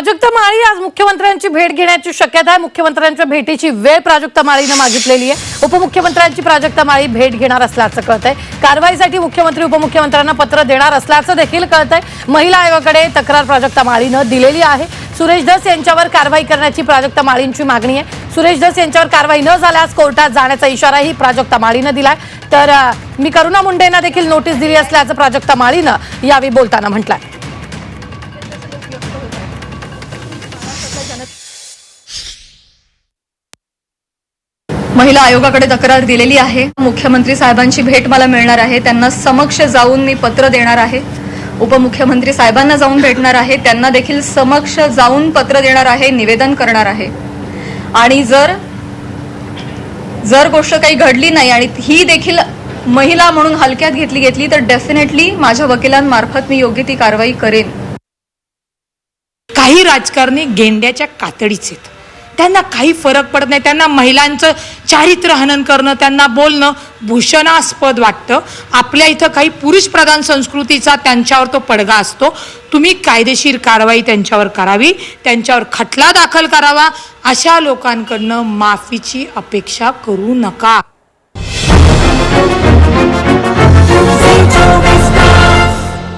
प्राजक्त माळी आज मुख्यमंत्र्यांची भेट घेण्याची शक्यता आहे. मुख्यमंत्र्यांच्या भेटीची वेळ प्राजक्त माळीनं मागितलेली आहे. उपमुख्यमंत्र्यांची प्राजक्ता माळी भेट घेणार असल्याचं कळत आहे कारवाईसाठी मुख्यमंत्री उपमुख्यमंत्र्यांना पत्र देणार असल्याचं देखील कळत आहे महिला आयोगाकडे तक्रार प्राजक्ता माळीनं दिलेली आहे. सुरेश धस यांच्यावर कारवाई करण्याची प्राजक्ता माळींची मागणी आहे. सुरेश धस यांच्यावर कारवाई न झाल्यास कोर्टात जाण्याचा इशाराही प्राजक्ता माळीनं दिलाय. तर मी करुणा मुंडेंना देखील नोटीस दिली असल्याचं प्राजक्ता माळीनं यावेळी बोलताना म्हटलंय. महिला आयोगाकडे तक्रार दिलेली आहे. मुख्यमंत्री साहेबांची भेट मला मिळणार आहे. त्यांना समक्ष जाऊन मी पत्र देणार आहे. उपमुख्यमंत्री साहेबांना जाऊन भेटणार आहे. त्यांना देखील समक्ष जाऊन पत्र देणार आहे निवेदन करणार आहे. आणि जर जर गोष्ट काही घडली नाही आणि ही देखील महिला म्हणून हलक्यात घेतली घेतली तर डेफिनेटली माझ्या वकिलांमार्फत मी योग्य ती कारवाई करेन. काही राजकारणी गेंड्याच्या कातडीचे आहेत. त्यांना काही फरक पडत नाही. त्यांना महिलांचं चारित्र हनन करणं त्यांना बोलणं भूषणास्पद वाटतं. आपल्या इथं काही पुरुष प्रधान संस्कृतीचा त्यांच्यावर तो पडगा असतो. तुम्ही कायदेशीर कारवाई त्यांच्यावर करावी त्यांच्यावर खटला दाखल करावा अशा लोकांकडनं माफीची अपेक्षा करू नका.